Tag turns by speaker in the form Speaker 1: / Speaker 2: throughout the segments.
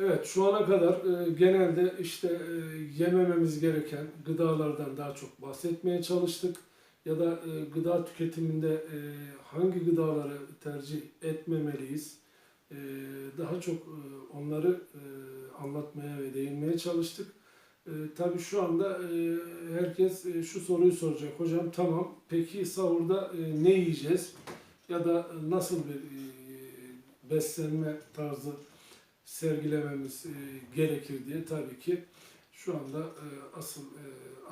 Speaker 1: Evet, şu ana kadar e, genelde işte e, yemememiz gereken gıdalardan daha çok bahsetmeye çalıştık. Ya da e, gıda tüketiminde e, hangi gıdaları tercih etmemeliyiz? E, daha çok e, onları e, anlatmaya ve değinmeye çalıştık. E, tabii şu anda e, herkes e, şu soruyu soracak. Hocam tamam, peki sahurda e, ne yiyeceğiz? Ya da nasıl bir e, beslenme tarzı sergilememiz e, gerekir diye tabii ki şu anda e, asıl e,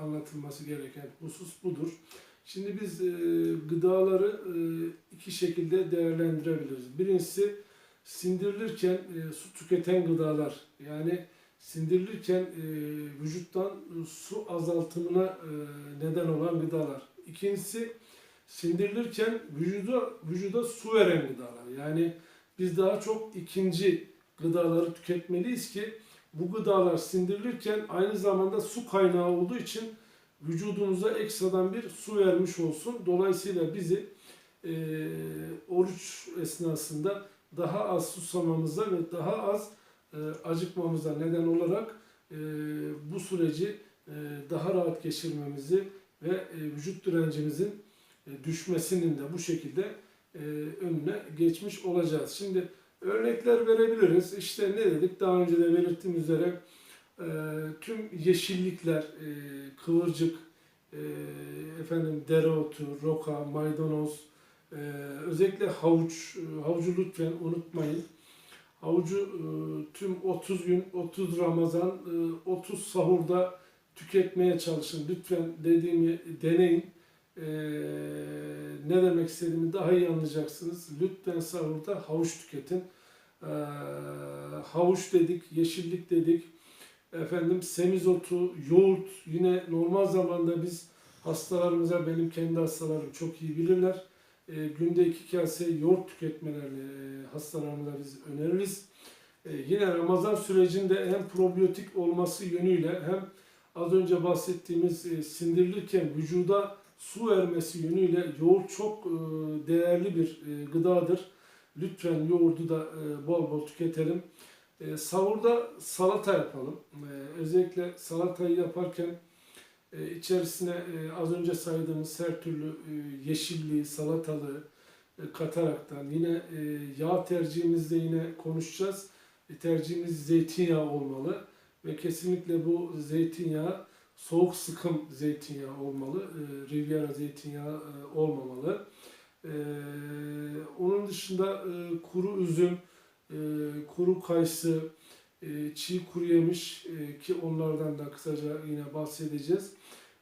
Speaker 1: anlatılması gereken husus budur. Şimdi biz gıdaları iki şekilde değerlendirebiliriz. Birincisi sindirilirken su tüketen gıdalar yani sindirilirken vücuttan su azaltımına neden olan gıdalar. İkincisi sindirilirken vücuda vücuda su veren gıdalar. Yani biz daha çok ikinci gıdaları tüketmeliyiz ki bu gıdalar sindirilirken aynı zamanda su kaynağı olduğu için vücudumuza ekstradan bir su vermiş olsun. Dolayısıyla bizi e, oruç esnasında daha az susamamıza ve daha az e, acıkmamıza neden olarak e, bu süreci e, daha rahat geçirmemizi ve e, vücut direncimizin e, düşmesinin de bu şekilde e, önüne geçmiş olacağız. Şimdi örnekler verebiliriz. İşte ne dedik? Daha önce de belirttiğim üzere e, tüm yeşillikler, e, kıvırcık, e, efendim dereotu, roka, maydanoz, e, özellikle havuç, e, havucu lütfen unutmayın. Havucu e, tüm 30 gün, 30 Ramazan, e, 30 sahurda tüketmeye çalışın. Lütfen dediğimi deneyin. E, ne demek istediğimi daha iyi anlayacaksınız. Lütfen sahurda havuç tüketin. E, havuç dedik, yeşillik dedik. Efendim semizotu, yoğurt yine normal zamanda biz hastalarımıza, benim kendi hastalarım çok iyi bilirler. E, günde iki kase yoğurt tüketmelerini e, hastalarımıza biz öneririz. E, yine Ramazan sürecinde hem probiyotik olması yönüyle hem az önce bahsettiğimiz e, sindirilirken vücuda su vermesi yönüyle yoğurt çok e, değerli bir e, gıdadır. Lütfen yoğurdu da e, bol bol tüketelim. Sahurda salata yapalım. Özellikle salatayı yaparken içerisine az önce saydığımız her türlü yeşilliği, salatalığı kataraktan yine yağ tercihimizde yine konuşacağız. Tercihimiz zeytinyağı olmalı ve kesinlikle bu zeytinyağı soğuk sıkım zeytinyağı olmalı. E, Riviera zeytinyağı e, olmamalı. E, onun dışında e, kuru üzüm, e, kuru kayısı, e, çiğ kuru yemiş e, ki onlardan da kısaca yine bahsedeceğiz.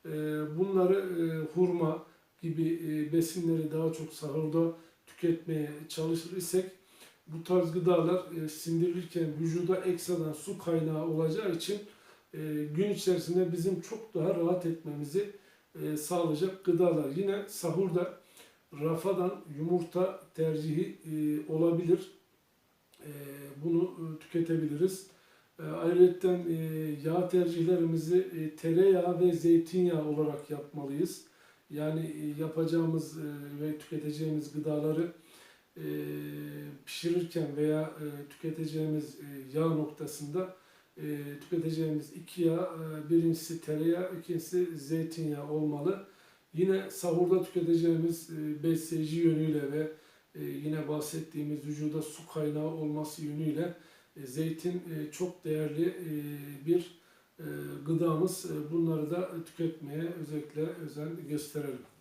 Speaker 1: E, bunları e, hurma gibi e, besinleri daha çok sahurda tüketmeye çalışır isek bu tarz gıdalar e, sindirilirken vücuda ekstradan su kaynağı olacağı için e, gün içerisinde bizim çok daha rahat etmemizi e, sağlayacak gıdalar. Yine sahurda rafadan yumurta tercihi e, olabilir. E, bunu tüketebiliriz. E, ayrıca yağ tercihlerimizi tereyağı ve zeytinyağı olarak yapmalıyız. Yani yapacağımız ve tüketeceğimiz gıdaları pişirirken veya tüketeceğimiz yağ noktasında e, tüketeceğimiz iki yağ, e, birincisi tereyağı, ikincisi zeytinyağı olmalı. Yine sahurda tüketeceğimiz e, besleyici yönüyle ve e, yine bahsettiğimiz vücuda su kaynağı olması yönüyle e, zeytin e, çok değerli e, bir e, gıdamız. E, bunları da tüketmeye özellikle özen gösterelim.